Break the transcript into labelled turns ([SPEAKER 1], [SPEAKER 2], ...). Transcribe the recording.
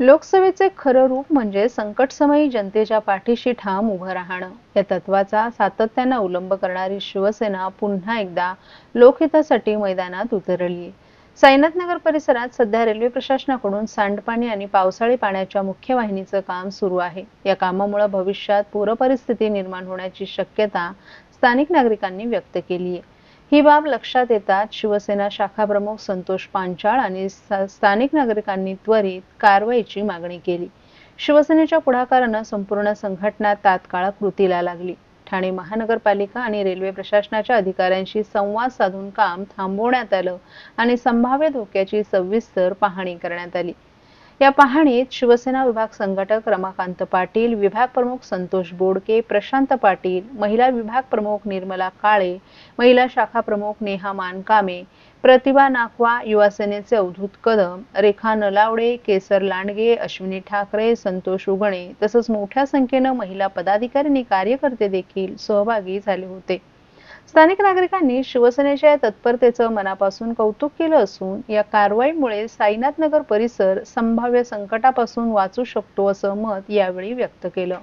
[SPEAKER 1] लोकसभेचे खरं रूप म्हणजे संकटसमयी जनतेच्या पाठीशी ठाम उभं राहणं. या तत्वाचा सातत्यानं अवलंब करणारी शिवसेना पुन्हा एकदा लोकहितासाठी मैदानात उतरली. साईनाथनगर परिसरात सध्या रेल्वे प्रशासनाकडून सांडपाणी आणि पावसाळी पाण्याच्या मुख्य वाहिनीचं काम सुरू आहे. या कामामुळे भविष्यात पूरपरिस्थिती निर्माण होण्याची शक्यता स्थानिक नागरिकांनी व्यक्त केली आहे ही बाब लक्षात येताच शिवसेना शाखा प्रमुख संतोष पांचाळ आणि स्थानिक नागरिकांनी त्वरित कारवाईची मागणी केली. शिवसेनेच्या पुढाकारानं संपूर्ण संघटना तात्काळ कृतीला लागली. ठाणे महानगरपालिका आणि रेल्वे प्रशासनाच्या अधिकाऱ्यांशी संवाद साधून काम थांबवण्यात आलं आणि संभाव्य धोक्याची सविस्तर पाहणी करण्यात आली. या पाहणीत शिवसेना विभाग संघटक रमाकांत पाटील विभाग प्रमुख संतोष बोडके प्रशांत पाटील महिला विभाग प्रमुख निर्मला काळे महिला शाखा प्रमुख नेहा मानकामे प्रतिभा नाकवा युवासेनेचे अवधूत कदम रेखा नलावडे केसर लांडगे अश्विनी ठाकरे संतोष उगणे तसंच मोठ्या संख्येनं महिला पदाधिकारी आणि कार्यकर्ते देखील सहभागी झाले होते. स्थानिक नागरिकांनी शिवसेनेच्या तत्परतेचं मनापासून कौतुक केलं असून या कारवाईमुळे साईनाथ नगर परिसर संभाव्य संकटापासून वाचू शकतो असं मत यावेळी व्यक्त केलं.